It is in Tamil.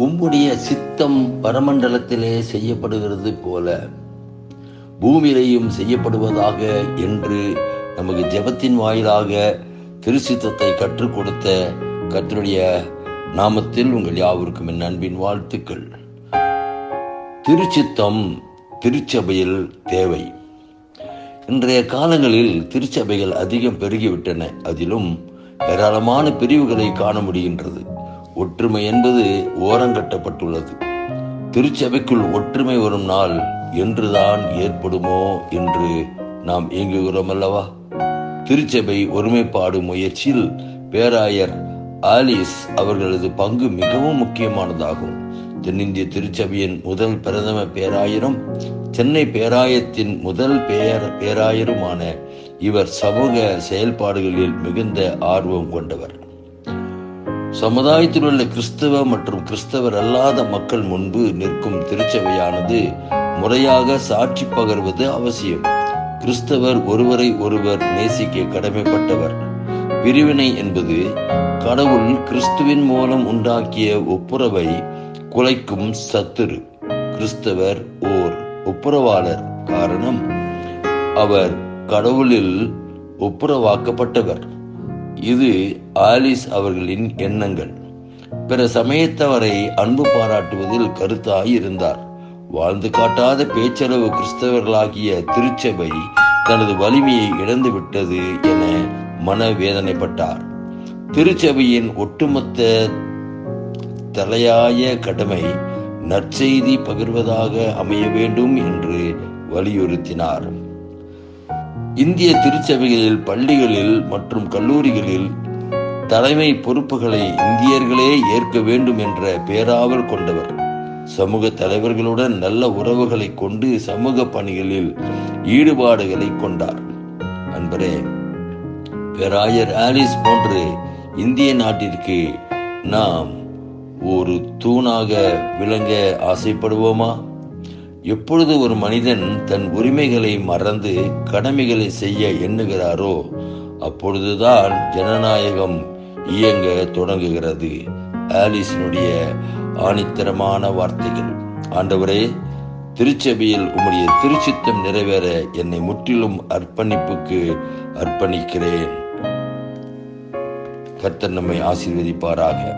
உம்முடைய சித்தம் பரமண்டலத்திலே செய்யப்படுகிறது போல பூமியிலேயும் செய்யப்படுவதாக என்று நமக்கு ஜெபத்தின் வாயிலாக திருச்சித்தத்தை கற்றுக் கொடுத்த கத்தருடைய நாமத்தில் உங்கள் யாவருக்கும் என் அன்பின் வாழ்த்துக்கள். திருச்சித்தம் திருச்சபையில் தேவை. இன்றைய காலங்களில் திருச்சபைகள் அதிகம் பெருகிவிட்டன. அதிலும் ஏராளமான பிரிவுகளை காண முடிகின்றது. ஒற்றுமை என்பது ஓரங்கட்டப்பட்டுள்ளது திருச்சபைக்குள் ஒற்றுமை வரும் நாள் என்றுதான் ஏற்படுமோ என்று நாம் இயங்குகிறோம் அல்லவா? திருச்சபை ஒருமைப்பாடு முயற்சியில் பேராயர் ஆலிஸ் அவர்களது பங்கு மிகவும் முக்கியமானதாகும். தென்னிந்திய திருச்சபையின் முதல் பிரதம பேராயரும் சென்னை பேராயத்தின் முதல் பேர பேராயருமான இவர் சமூக செயல்பாடுகளில் மிகுந்த ஆர்வம் கொண்டவர். சமுதாயத்தில் உள்ள கிறிஸ்தவ மற்றும் கிறிஸ்தவர் அல்லாத மக்கள் முன்பு நிற்கும் திருச்சபையானது முறையாக சாட்சி பகர்வது அவசியம். கிறிஸ்தவர் ஒருவரை ஒருவர் நேசிக்க கடமைப்பட்டவர். பிரிவினை என்பது கடவுள் கிறிஸ்துவின் மூலம் உண்டாக்கிய ஒப்புரவை குலைக்கும் சத்துரு. கிறிஸ்தவர் ஓர் ஒப்புரவாளர் காரணம் அவர் கடவுளில் ஒப்புரவாக்கப்பட்டவர். இது ஆலிஸ் அவர்களின் எண்ணங்கள். பிற சமயத்தவரை அன்பு பாராட்டுவதில் கருத்தாய் இருந்தார். வாழ்ந்து காட்டாத பேச்சளவு கிறிஸ்தவர்களாகிய திருச்சபை தனது வலிமையை இழந்து விட்டது என மனவேதனைப்பட்டார். திருச்சபையின் ஒட்டுமொத்த தலையாய கடமை நற்செய்தி பகிர்வதாக அமைய வேண்டும் என்று வலியுறுத்தினார். இந்திய திருச்சபைகளில் பள்ளிகளில் மற்றும் கல்லூரிகளில் தலைமை பொறுப்புகளை இந்தியர்களே ஏற்க வேண்டும் என்ற பேராவல் கொண்டவர். சமூக தலைவர்களுடன் நல்ல உறவுகளை கொண்டு சமூக பணிகளில் ஈடுபாடுகளை கொண்டார். அன்பரே பேராயர் ஆலிஸ் போன்று இந்திய நாட்டிற்கு நாம் ஒரு தூணாக விளங்க ஆசைப்படுவோமா? எப்பொழுது ஒரு மனிதன் தன் உரிமைகளை மறந்து கடமைகளை செய்ய எண்ணுகிறாரோ அப்பொழுதுதான் ஜனநாயகம் இயங்க தொடங்குகிறது. ஆலிஸினுடைய ஆணித்தரமான வார்த்தைகள். ஆண்டவரே திருச்சபையில் உம்முடைய திருச்சித்தம் நிறைவேற என்னை முற்றிலும் அர்ப்பணிப்புக்கு அர்ப்பணிக்கிறேன். கர்த்தர் நம்மை ஆசீர்வதிப்பாராக.